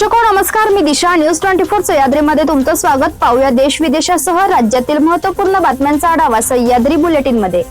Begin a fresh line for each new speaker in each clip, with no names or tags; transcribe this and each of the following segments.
प्रेक्षको नमस्कार. मी Disha. News twenty four सह्याद्रीमध्ये तुमचं स्वागत. पाहूया देश विदेशासह राज्यातील महत्त्वपूर्ण बातम्यांचा आढावा सह्याद्री बुलेटिनमध्ये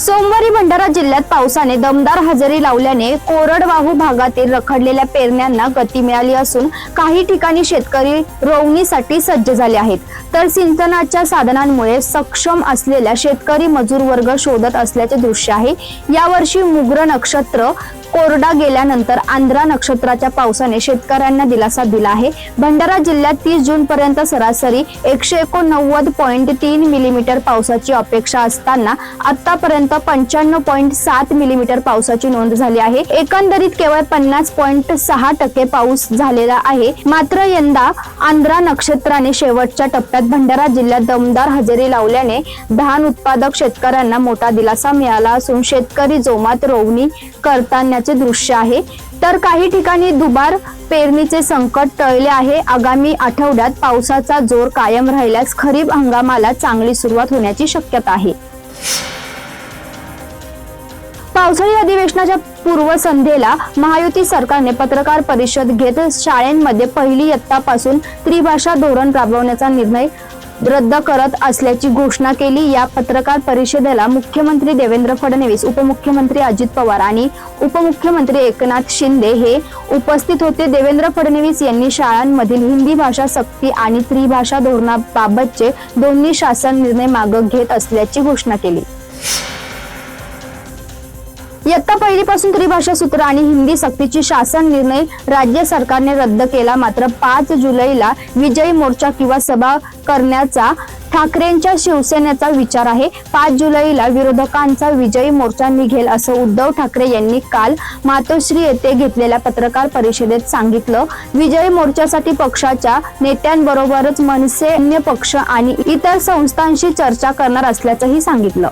सोमवारी भंडारा जिल्ह्यात पावसाने दमदार हजेरी लावल्याने कोरडवाहू भागातील रखडलेल्या पेरण्यांना गती मिळाली असून काही ठिकाणी शेतकरी रोवणीसाठी सज्ज झाले आहेत. तर सिंचनाच्या साधनांमुळे सक्षम असलेल्या शेतकरी मजूर वर्ग शोधत असल्याचे दृश्य आहे. यावर्षी मुग्र नक्षत्र कोरडा गेल्यानंतर आंध्रा नक्षत्राच्या पावसाने शेतकऱ्यांना दिलासा दिला आहे. भंडारा जिल्ह्यात तीस जून पर्यंत सरासरी एकशे एकोणनव्वद पॉईंट तीन मिलीमीटर पावसाची अपेक्षा असताना आतापर्यंत पंच्याण्णव पॉईंट सात मिलीमीटर पावसाची नोंद झाली आहे. एकंदरीत केवळ पन्नास पॉईंट सहा टक्के पाऊस झालेला आहे. मात्र यंदा आंध्रा नक्षत्राने शेवटच्या टप्प्यात भंडारा जिल्ह्यात दमदार हजेरी लावल्याने धान उत्पादक शेतकऱ्यांना मोठा दिलासा मिळाला असून शेतकरी जोमात रोवणी करतानाचे दृश्य आहे. तर काही ठिकाणी दुबार पेरणीचे संकट टळले आहे. आगामी आठवड्यात पावसाचा जोर कायम राहिल्यास खरीप हंगामाला चांगली सुरुवात होण्याची शक्यता आहे. पावसाळी अधिवेशनाच्या पूर्वसंध्येला महायुती सरकारने पत्रकार परिषद घेत शाळेमध्ये पहिली इयत्तापासून त्रिभाषा धोरण राबवण्याचा निर्णय रद्द करत असल्याची घोषणा केली. या पत्रकार परिषदेला मुख्यमंत्री देवेंद्र फडणवीस उपमुख्यमंत्री अजित पवार आणि उपमुख्यमंत्री एकनाथ शिंदे हे उपस्थित होते. देवेंद्र फडणवीस यांनी शाळांमधील हिंदी भाषा सक्ती आणि त्रिभाषा धोरणाबाबतचे दोन्ही शासन निर्णय मागं घेत असल्याची घोषणा केली. इयत्ता पहिलीपासून त्रिभाषा सूत्र आणि हिंदी सक्तीची शासन निर्णय राज्य सरकारने रद्द केला. मात्र पाच जुलैला विजयी मोर्चा किंवा सभा करण्याचा ठाकरेंच्या शिवसेनेचा विचार आहे. पाच जुलैला विरोधकांचा विजयी मोर्चा निघेल असं उद्धव ठाकरे यांनी काल मातोश्री येथे घेतलेल्या पत्रकार परिषदेत सांगितलं. विजयी मोर्चासाठी पक्षाच्या नेत्यांबरोबरच मनसे अन्य पक्ष आणि इतर संस्थांशी चर्चा करणार असल्याचंही सांगितलं.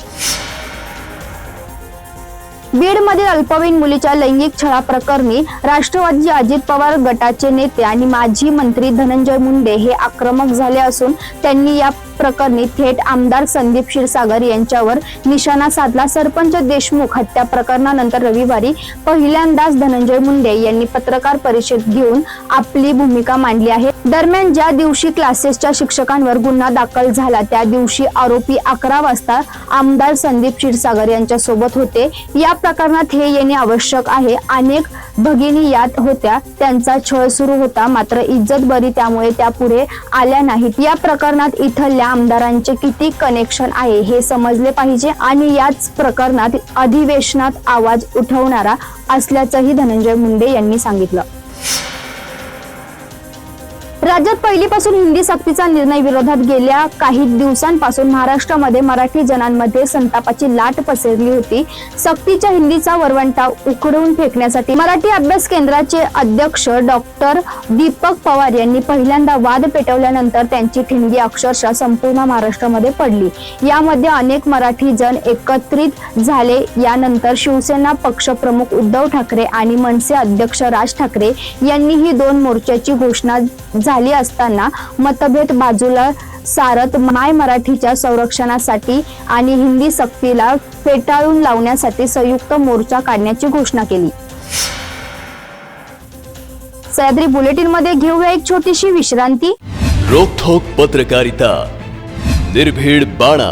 बीडमधील अल्पवयीन मुलीच्या लैंगिक छळाप्रकरणी राष्ट्रवादी अजित पवार गटाचे नेते आणि माजी मंत्री धनंजय मुंडे हे आक्रमक झाले असून त्यांनी या प्रकरणी थेट आमदार संदीप क्षीरसागर यांच्यावर निशाणा साधला. सरपंच देशमुख हत्या प्रकरणानंतर रविवारी पहिल्यांदाच धनंजय मुंडे यांनी पत्रकार परिषद घेऊन आपली भूमिका मांडली आहे. दरम्यान ज्या दिवशी क्लासेसच्या शिक्षकांवर गुन्हा दाखल झाला त्या दिवशी आरोपी अकरा वाजता आमदार संदीप क्षीरसागर यांच्या सोबत होते. या प्रकरणात हे येणे आवश्यक आहे. अनेक भगिनी यात होत्या. त्यांचा छळ सुरू होता मात्र इज्जत बरी त्यामुळे त्या पुढे आल्या नाहीत. या प्रकरणात इथल्या आमदारांचे किती कनेक्शन आहे हे समजले पाहिजे आणि याच प्रकरणात अधिवेशनात आवाज उठवणारा असल्याचंही धनंजय मुंडे यांनी सांगितलं. राज्यात पहिलीपासून हिंदी सक्तीचा निर्णय विरोधात गेल्या काही दिवसांपासून महाराष्ट्रामध्ये मराठी जनांमध्ये संतापाची लाट पसरली होती. सक्तीच्या हिंदीचा वरवंटा उकडवून फेकण्यासाठी मराठी अभ्यास केंद्राचे अध्यक्ष डॉक्टर दीपक पवार यांनी पहिल्यांदा वाद पेटवल्यानंतर त्यांची ठिणगी अक्षरशः संपूर्ण महाराष्ट्रामध्ये पडली. यामध्ये अनेक मराठी जण एकत्रित झाले. यानंतर शिवसेना पक्षप्रमुख उद्धव ठाकरे आणि मनसे अध्यक्ष राज ठाकरे यांनी ही दोन मोर्चाची घोषणा झाली. झाली असताना मतभेद बाजूला सारत माय मराठीच्या संरक्षणासाठी आणि हिंदी सक्तीला फेटाळून लावण्यासाठी संयुक्त मोर्चा काढण्याची घोषणा केली. सह्याद्री बुलेटिनमध्ये घेऊया एक छोटीशी विश्रांती.
रोखोक पत्रकारिता निर्भीड बाणा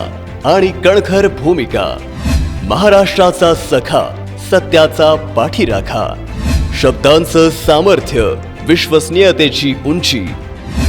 आणि कणखर भूमिका महाराष्ट्राचा सखा सत्याचा पाठीराखा शब्दांचं सामर्थ्य विश्वसनीयतेची उंची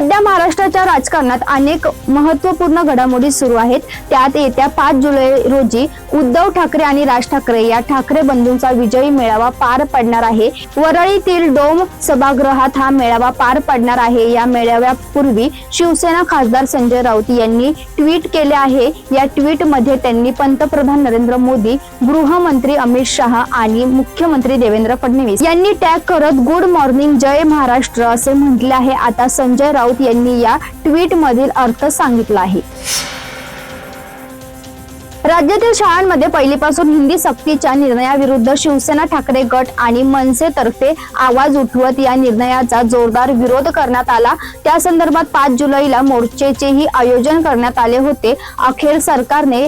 सध्या महाराष्ट्राच्या राजकारणात अनेक महत्त्वपूर्ण घडामोडी सुरू आहेत. त्यात येत्या पाच जुलै रोजी उद्धव ठाकरे आणि राज ठाकरे या ठाकरे बंधूंचा विजयी मेळावा पार पडणार आहे. वरळीतील डोम सभागृहात हा मेळावा पार पडणार आहे. या मेळाव्यापूर्वी शिवसेना खासदार संजय राऊत यांनी ट्विट केले आहे. या ट्विटमध्ये त्यांनी पंतप्रधान नरेंद्र मोदी गृहमंत्री अमित शहा आणि मुख्यमंत्री देवेंद्र फडणवीस यांनी टॅग करत गुड मॉर्निंग जय महाराष्ट्र असे म्हटले आहे. आता संजय राऊत राऊत यांनी या ट्विट मधील अर्थ सांगितला आहे. राज्यातील शाळांमध्ये पहिलीपासून हिंदी सक्तीच्या निर्णयाविरुद्ध शिवसेना ठाकरे गट आणि मनसेतर्फे आवाज उठवत या निर्णयाचा जोरदार विरोध करण्यात आला. त्या संदर्भात पाच जुलैला मोर्चेचेही आयोजन करण्यात आले होते. अखेर सरकारने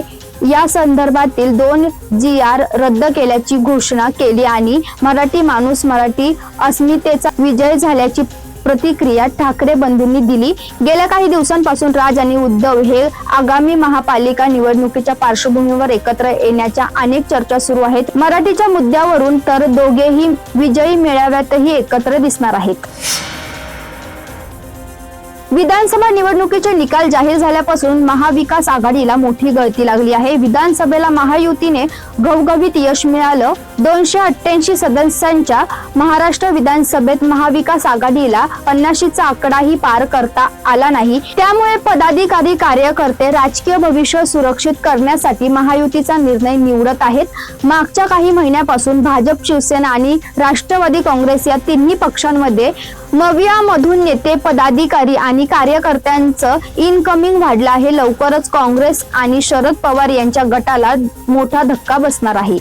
या संदर्भातील दोन जी आर रद्द केल्याची घोषणा केली आणि मराठी माणूस मराठी अस्मितेचा विजय झाल्याची प्रतिक्रिया ठाकरे बंधूंनी दिली. गेल्या काही दिवसांपासून राज आणि उद्धव हे आगामी महापालिका निवडणुकीच्या पार्श्वभूमीवर एकत्र येण्याच्या अनेक चर्चा सुरू आहेत. मराठीच्या मुद्द्यावरून तर दोघेही विजयी मेळाव्यातही एकत्र दिसणार आहेत. विधानसभा निवडणुकीचे निकाल जाहीर झाल्यापासून महाविकास आघाडीला मोठी गळती लागली आहे. विधानसभेला महायुतीने घवघवीत यश मिळालं. दोनशे अठ्ठ्याऐंशी सदस्यांच्या महाराष्ट्र विधानसभेत महाविकास आघाडीला पन्नाशीचा आकडाही पार करता आला नाही. त्यामुळे पदाधिकारी कार्यकर्ते राजकीय भविष्य सुरक्षित करण्यासाठी महायुतीचा निर्णय निवडत आहेत. मागच्या काही महिन्यापासून भाजप शिवसेना आणि राष्ट्रवादी काँग्रेस या तिन्ही पक्षांमध्ये मवियामधून नेते पदाधिकारी आणि कार्यकर्त्यांचं इनकमिंग वाढलं आहे. लवकरच काँग्रेस आणि शरद पवार यांच्या गटाला मोठा धक्का बसणार आहे.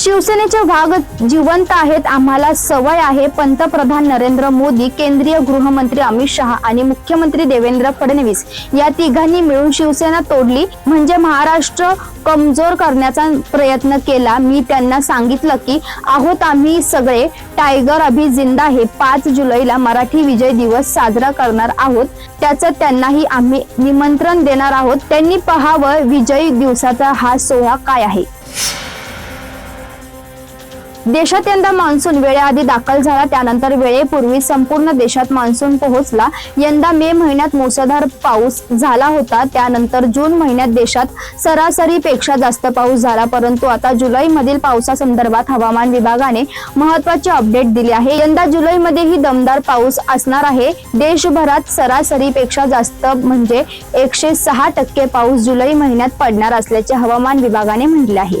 शिवसेनेचे वाघ जिवंत आहेत आम्हाला सवय आहे पंतप्रधान नरेंद्र मोदी केंद्रीय गृहमंत्री अमित शहा आणि मुख्यमंत्री देवेंद्र फडणवीस या तिघांनी मिळून शिवसेना तोडली. म्हणजे महाराष्ट्र कमजोर करण्याचा प्रयत्न केला. मी त्यांना सांगितलं की आहोत आम्ही सगळे. टायगर अभि जिंदा हे. पाच जुलैला मराठी विजय दिवस साजरा करणार आहोत. त्याचं त्यांनाही आम्ही निमंत्रण देणार आहोत. त्यांनी पहावं विजयी दिवसाचा हा सोहळा काय आहे. देशात यंदा मान्सून वेळेआधी दाखल झाला त्यानंतर वेळेपूर्वी संपूर्ण देशात मान्सून पोहोचला. यंदा मे महिन्यात मुसळधार पाऊस झाला होता त्यानंतर जून महिन्यात देशात सरासरीपेक्षा जास्त पाऊस झाला परंतु आता जुलैमधील पावसासंदर्भात हवामान विभागाने महत्त्वाचे अपडेट दिले आहे. यंदा जुलैमध्येही दमदार पाऊस असणार आहे. देशभरात सरासरीपेक्षा जास्त म्हणजे एकशे सहा टक्के पाऊस जुलै महिन्यात पडणार असल्याचे हवामान विभागाने म्हटले आहे.